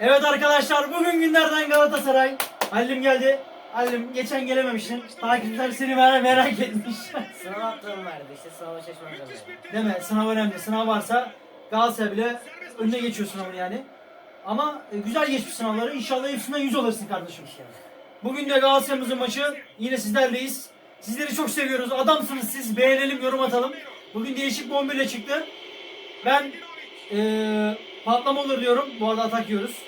Evet arkadaşlar bugün günlerden Galatasaray. Halim geldi. Halim geçen gelememiştin. Takipçiler seni merak, merak etmiş. Sınav attığım vardı işte sınava çalışmam lazım. Değil mi? Sınav önemli. Sınav varsa Galatasaray bile önüne geçiyor sınavın yani. Ama e, güzel geçmiş sınavları. İnşallah hepsinden 100 alırsın kardeşim. Bugün de Galatasaray'ımızın maçı. Yine sizlerleyiz. Sizleri çok seviyoruz. Adamsınız siz. Beğenelim, yorum atalım. Bugün değişik bir 11 ile çıktı. Ben eee patlama olur diyorum. Bu arada atak yiyoruz.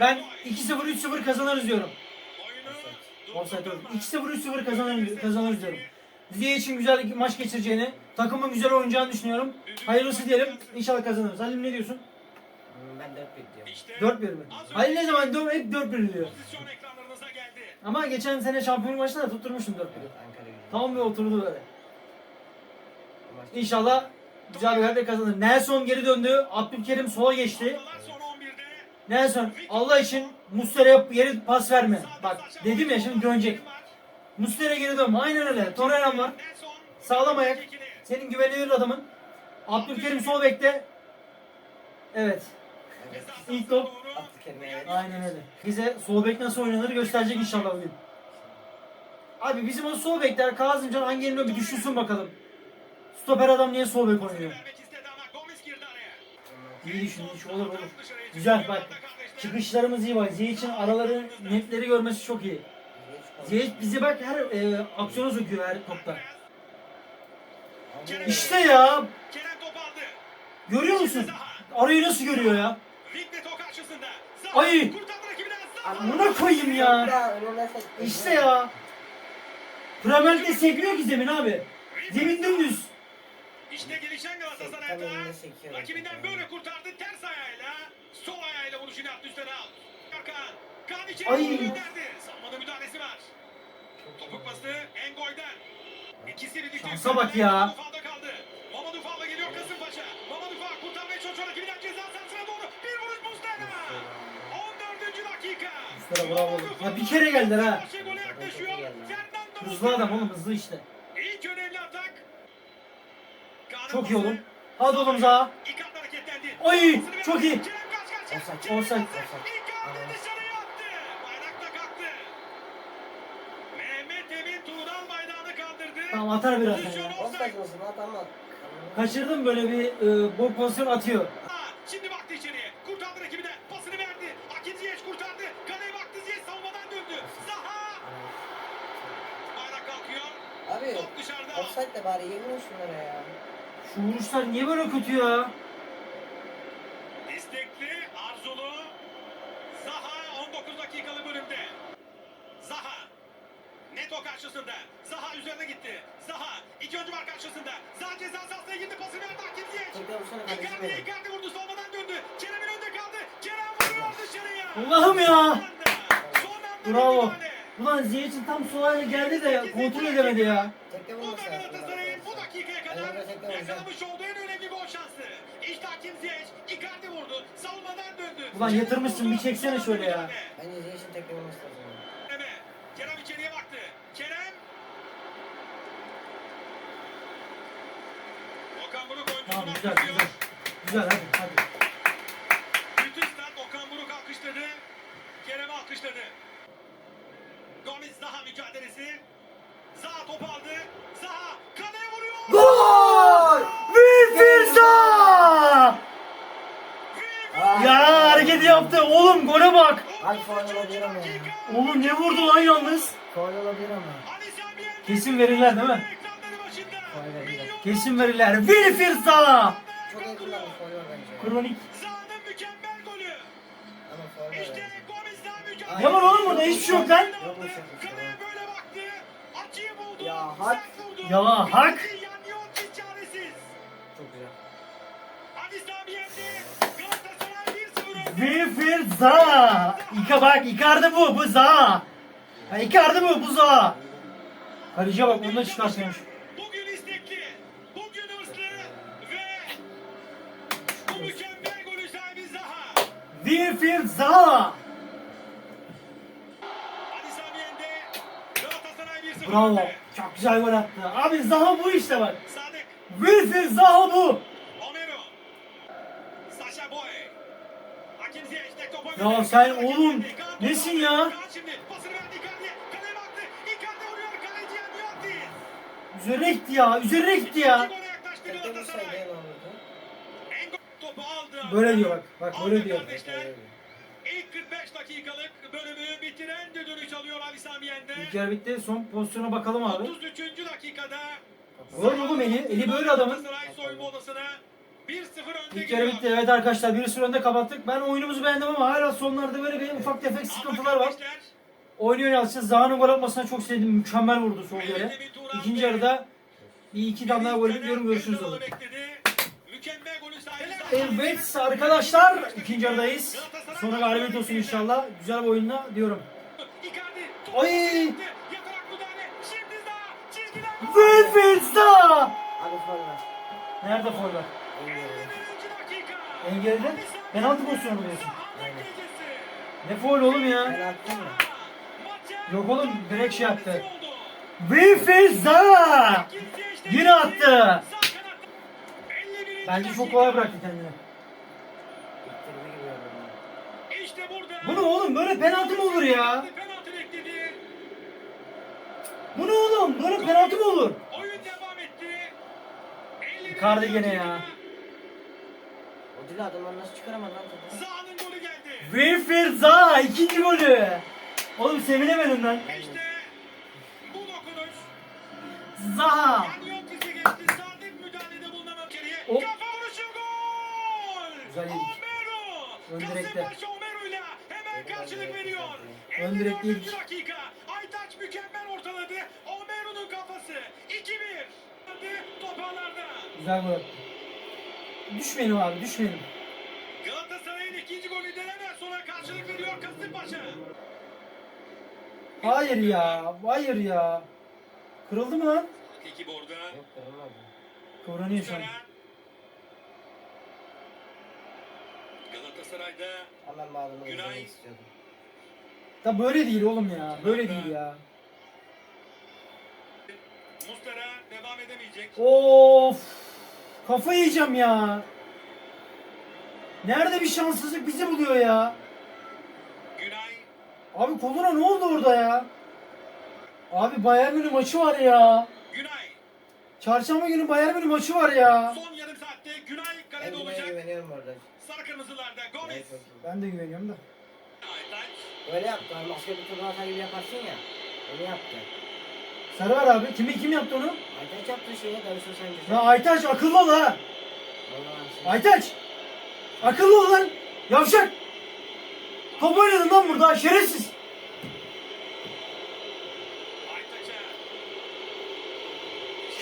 Ben 2-0 3-0 kazanırız diyorum. Offside oldu. 2-0 3-0 kazanırız, kazanırız diyorum. Ziye için güzel bir maç geçireceğini, takımın güzel oynayacağını düşünüyorum. Hayırlısı diyelim. İnşallah kazanırız. Halim ne diyorsun? Hmm, Ben 4 diyorum. 4-1 mi? Halil ne zaman dö- hep 4-1 diyor. Ama geçen sene şampiyonluk maçında da tutturmuştum 4-1'i. Ankara gücü. Tam bir oturdu böyle. İnşallah güzel bir galibiyet kazanır. Nelson geri döndü. Abdülkerim sola geçti. Haftalar sonra 11'de Nelson Allah için Muslera'ya yeri pas verme. Bak dedim ya şimdi dönecek. Muslera geri dönme. Aynen öyle. Torreira var. Sağlam ayak. Senin güvenilir adamın. Abdülkerim sol bekte. Evet. İlk top. Abdülkerim. Aynen öyle. Bize sol bek nasıl oynanır gösterecek inşallah bugün. Abi bizim o sol bekler Kazımcan hangi yerine bir düşünsün bakalım. Stoper adam niye sol bek oynuyor? İyi düşün, hiç olur olur. Güzel bak. Çıkışlarımız iyi bak. Ziyech'in araları netleri görmesi çok iyi. Ziyech bizi bak her e, aksiyona sokuyor her topta. İşte ya. Görüyor musun? Arayı nasıl görüyor ya? Ay. Amına koyayım ya. İşte ya. Premier Lig'de sekmiyor ki zemin abi. Zemin dümdüz. İşte gelişen Galatasaray'da. Rakibinden böyle kurtardı ters ayağıyla. Sol ayağıyla vuruşunu yaptı üstten al. Hakan. Kaan içeri gönderdi. Savunmada müdahalesi var. Topuk pası Engoy'dan. İkisi birlikte. Şansa bak ya. Fall'da kaldı. Mamadou Fall'la geliyor Kasımpaşa. Mamadou Fall kurtarmaya çalışıyor rakibinden ceza sahasına doğru. Bir vuruş Muslera. 14. dakika. Muslera bravo. Ya bir kere geldiler ha. Hızlı adam oğlum hızlı işte. İlk önemli atak. Kaan'ın Çok iyi oğlum. Hadi oğlum Zaha. Ay, çok iyi. Offside. Offside. kaldırdı. Tamam atar biraz Offside offside. olsun at ama. Kaçırdım böyle bir e, bu pozisyon atıyor. Şimdi baktı içeriye. Kurtardı rakibinden. Pasını verdi. Hakim Ziyech kurtardı. Kaleye baktı Ziyech savunmadan döndü. Zaha. Bayrak kalkıyor. Abi Top dışarıda. offside de bari yemin şunlara ya. Şu vuruşlar niye böyle kötü ya? İstekli, arzulu. Zaha 19 dakikalı bölümde. Zaha. Neto karşısında. Zaha üzerine gitti. Zaha. iki oyuncu var karşısında. Zaha ceza sahasına girdi. Pası verdi. Hakim Ziyech. Icardi. Icardi vurdu. Solmadan döndü. Kerem'in önünde kaldı. Kerem vuruyor dışarıya. Allah'ım ya. Bravo. Ulan Ziyech'in tam sol ayağına geldi de kontrol edemedi ya. Tekrar Vuracağım. yakalamış olduğu en önemli gol şansı. İşte Hakim Ziyech. Icardi vurdu. Savunmadan döndü. Ulan yatırmışsın, bir çeksene şöyle ya. Bence Ziyech'in tekrar vurması lazım. Kerem içeriye baktı. Kerem. Okan Buruk oyuncusunu Tamam güzel güzel. Güzel hadi hadi. Bütün stat Okan Buruk alkışladı. Kerem'i alkışladı. Gomis Zaha mücadelesi. Zaha topu aldı. Zaha kaleye vuruyor. Gol! Wilfirza! Ya hareket yaptı. Oğlum gole bak. Abi faul olabilir ama ya. Oğlum ne vurdu lan yalnız? Faul olabilir ama. Kesin verirler değil mi? Faul verirler. Kesin verirler. Wilfirza! Çok iyi kullandı faul var bence. Kronik. Zaha'nın mükemmel golü. Ama faul var. İşte daha mücadele. Ne var oğlum burada? Hiçbir şey yok lan. Kaleye böyle baktı. Açıyı buldu. Ya hak. Ya hak. Çok güzel. Hadi Sami yendi. Galatasaray 1-0 önde. Wilfirza! İka bak Icardi bu. Bu Za. Ha, Icardi bu. Bu Za. Kaleciye bak onu da çıkartıyormuş. Bugün istekli, bugün hırslı ve bu mükemmel golü sahibi Zaha. Galatasaray 1-0 Bravo. Çok güzel gol attı. Abi Zaha bu işte bak. Sadık, Wilfried Zaha bu. Omero, Sasha Boy. Hakim Ziyech tek topa Ya sen oğlum, nesin ya? Üzerine gitti ya. Üzerine gitti ya. Böyle diyor bak. Bak böyle diyor. İlk 45 dakikalık bölümü düdüğünü çalıyor Ali Sami Yen'de. İlk yarı bitti. Son pozisyona bakalım abi. 33. dakikada Böyle oğlum eli. Eli böyle adamın. Soyunma odasına 1-0 önde İlk yarı bitti. Evet arkadaşlar bir süre önde kapattık. Ben oyunumuzu beğendim ama hala sonlarda böyle bir ufak tefek sıkıntılar var. Oynuyor Yalçın. Zaha'nın gol atmasına çok sevdim. Mükemmel vurdu sol yere. İkinci yarıda bir iki tane daha gol bekliyorum. Görüşürüz orada. Mükemmel golü sahibi Evet arkadaşlar ikinci yarıdayız. Sonra galibiyet olsun inşallah. Güzel bir oyunla diyorum. Ay! Wilfried'a! Abi faul var. Nerede foul var? En geriye. 51. dakika. En geride penaltı pozisyonu mu diyorsun? Zaha Aynen. Ne foul oğlum ya? Ben attım mı? Yok oğlum direkt şey yaptı. oldu. Wilfried'a! Yine attı. Sağ kanatta. 51. Bence çok kolay bıraktı kendini. İttirme gibi yapıyorum. İşte burada. Bu ne oğlum böyle penaltı mı olur ya? Bu ne oğlum böyle penaltı mı olur? Oyun devam etti. 51. Icardi gene ya. O dili adamlar nasıl çıkaramadı lan topu? Zaha'nın golü geldi. Wilfried Zaha ikinci golü. Oğlum sevinemedim lan. İşte bu dokunuş. Zaha. Yanyotis'i geçti. Sadık müdahalede bulunan içeriye. O- Kafa vuruşu gol. Güzel yedik. Ön direkte. Kasımpaşa Omero'yla hemen karşılık veriyor. Ön 54. direkte yedik. dakika. Aytaç mükemmel ortaladı. Omero'nun kafası. 2-1. Toparlarda. Güzel gol attı. Düşmeyelim abi düşmeyelim. Galatasaray'ın ikinci golü deneme sonra karşılık veriyor Kasımpaşa. Hayır ya. Hayır ya. Kırıldı mı lan? İki borda. Yok kırılmadı. Kıvranıyor şu an. Galatasaray'da Hemen bağlamayı Günay. Da böyle değil oğlum ya. Böyle değil ya. Of. Kafa yiyeceğim ya. Nerede bir şanssızlık bizi buluyor ya. Günay Abi koluna ne oldu orada ya? Abi Bayern Münih maçı var ya. Günay. Çarşamba günü Bayern Münih maçı var ya. Son yarım saatte Günay kalede olacak. güveniyorum orada. Sarı kırmızılarda Gomez. Ben de güveniyorum da. Öyle yaptı. Başka bir turnuva gibi yaparsın ya. Öyle yaptı. Sarı var abi. Kimi kim yaptı onu? Aytaç yaptı şeyi Davinson Sanchez'e. Ya Aytaç akıllı ol ha. Aytaç. Akıllı ol lan. Yavşak. Top oynadın lan burada şerefsiz.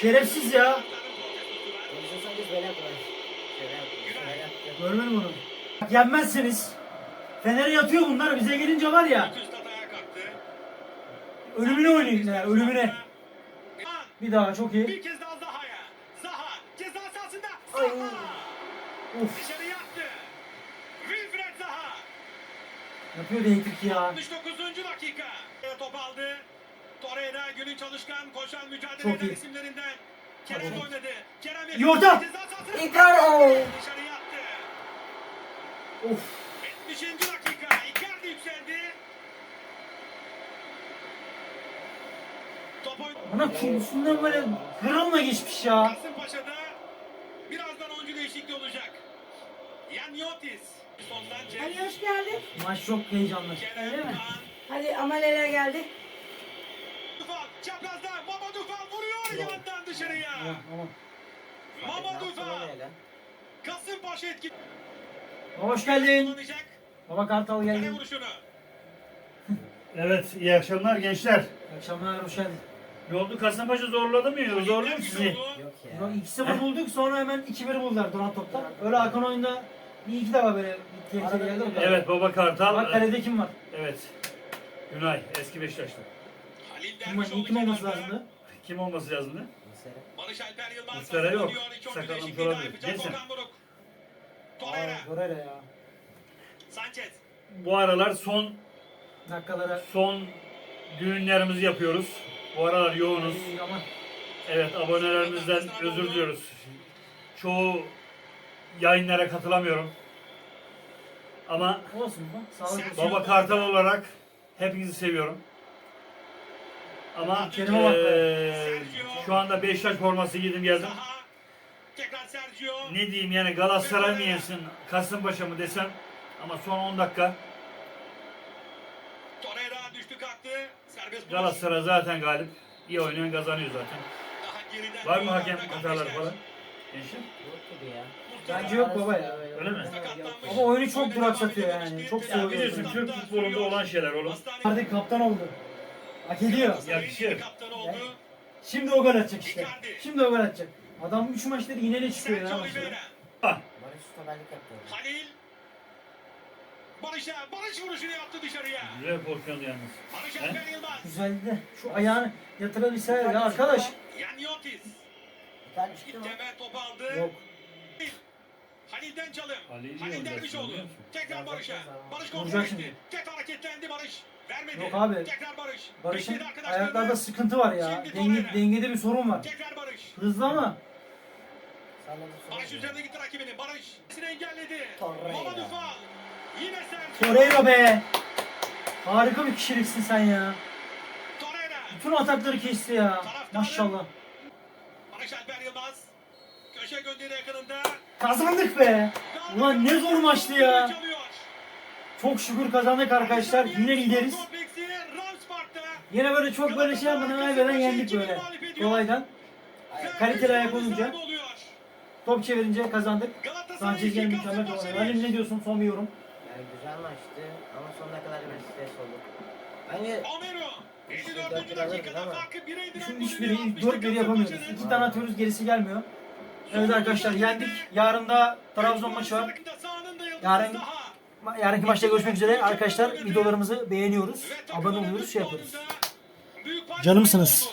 Şerefsiz ya. Davinson Sanchez böyle. Şöyle. Şöyle yaptı. Görmedim onu. Yenmezseniz. Fener'e yatıyor bunlar. Bize gelince var ya. Ölümüne oynayın ya. Ölümüne. Bir daha çok iyi. Bir kez daha Zaha'ya. Zaha ceza sahasında. Zaha. Uf. Dışarı yattı. Wilfred Zaha. Yapıyor değişik ya. 69. dakika. Top aldı. Torreira günün çalışkan koşan mücadele Çok eden iyi. isimlerinden. Kerem oynadı. Kerem. Ceza sahasına. Icardi. Dışarı yattı. Of. 70. dakika. Icardi yükseldi. Bana kumsundan böyle gırılma geçmiş ya. Kasımpaşa'da birazdan oyuncu değişikliği olacak. Yan Yotis. Sondan Ali hoş geldin. Maç çok heyecanlı. Öyle mi? Hadi ameleler geldi. Tufan çaprazda. Mamadou Fall vuruyor yandan dışarıya. Fall. öyle? Kasımpaşa etki Hoş geldin. Baba Kartal geldi. Evet, iyi akşamlar gençler. İyi akşamlar hoş geldin. Yoldu Kasımpaşa zorladı mı? Zorluyor mu sizi? Yok ya. Ulan 2-0 bulduk sonra hemen 2-1 buldular duran topta. Öyle Hakan oyunda bir iki defa böyle bir tehlike Arada geldi. bir- Evet, Baba Kartal. Bak kalede kim var? Evet. Günay, eski Beşiktaşlı. Halil Kim, var? Dervişoğlu kim olması kenarda. lazımdı? Kim olması lazımdı? Mesela. Barış Alper Yılmaz Muslera yok. hazırlanıyor. İki oyuncu Sakalım değişikliği daha falan yapacak. yok. Neyse. Okan Buruk. Torreira. Aa, Torreira ya. Sanchez. Bu aralar son Dakikalara. son düğünlerimizi yapıyoruz. Bu aralar yoğunuz. Evet, abonelerimizden özür diliyoruz. Çoğu yayınlara katılamıyorum. Ama Olsun baba. Sağlık olsun. baba kartal olarak hepinizi seviyorum. Ama bak eee, şu anda Beşiktaş forması giydim geldim. Zaha. Tekrar Sergio. Ne diyeyim yani Galatasaray mı yensin, Kasımpaşa mı desem ama son 10 dakika Düştü kalktı. Serbest. Galatasaray zaten galip. İyi oynayan kazanıyor zaten. Daha geriden Var mı hakem hataları falan? Gençler? Yok gibi ya. Bence yok baba ya. Öyle mi? Baba oyunu çok devam yani. Çok Ya biliyorsun Hastanede Türk futbolunda olan şeyler oğlum. Artık kaptan oldu. Hak ediyor. Kaptanı oldu. Şimdi o gol atacak işte. Şimdi o gol atacak. Adam 3 maçları iğneyle çıkıyor Sergio ya maçlara. Oliveira. Ah, Barış stoperlik yaptı. Halil. Barış'a, Barış vuruşunu yaptı dışarıya. güzel pozisyon yalnız. Barış? Alper Yılmaz. Güzeldi de. Şu ayağını yatırabilse ya arkadaş. Yanyotis. İptal çıktı mı? Temel topu aldı. Yok. Halil'den çalım. Halil Halil Dervişoğlu. Tekrar Barış'a. Barış kontrol etti. şimdi. Tekrar hareketlendi Barış. Vermedi. Yok abi. Tekrar Barış. Barış'ın ayaklarda sıkıntı var ya. Denge, dengede bir sorun var. Tekrar Barış. Hızlı ama Salladı Barış sonra. üzerine gitti rakibini. Barış. Sini engelledi. Torreira. Baba Dufa. Torreira be. Harika bir kişiliksin sen ya. Bütün atakları kesti ya. Maşallah. Alper Yılmaz. Köşe gönderi yakınında. Kazandık be. Ulan ne zor maçtı ya. Çok şükür kazandık arkadaşlar. Yine lideriz. Yine böyle çok böyle şey yapmadan ayveren yendik böyle. Kolaydan. Kaliteli ayak olunca. Top çevirince kazandık. Sanchez gene mükemmel. Halim ne diyorsun son bir yorum? Yani güzel maçtı ama sonuna kadar biraz stres olduk. Bence Amero. Dört 54. bir dakikada alırız farkı 1'e indiren Şu golünü 3 biri, 60 4 biri yapamıyoruz. dakika 2 tane atıyoruz gerisi gelmiyor. Evet arkadaşlar yendik. Yarın da Trabzon maçı var. Yarın- Yarınki maçta görüşmek üzere. Arkadaşlar videolarımızı beğeniyoruz. Abone oluyoruz, şey yapıyoruz. Canımsınız.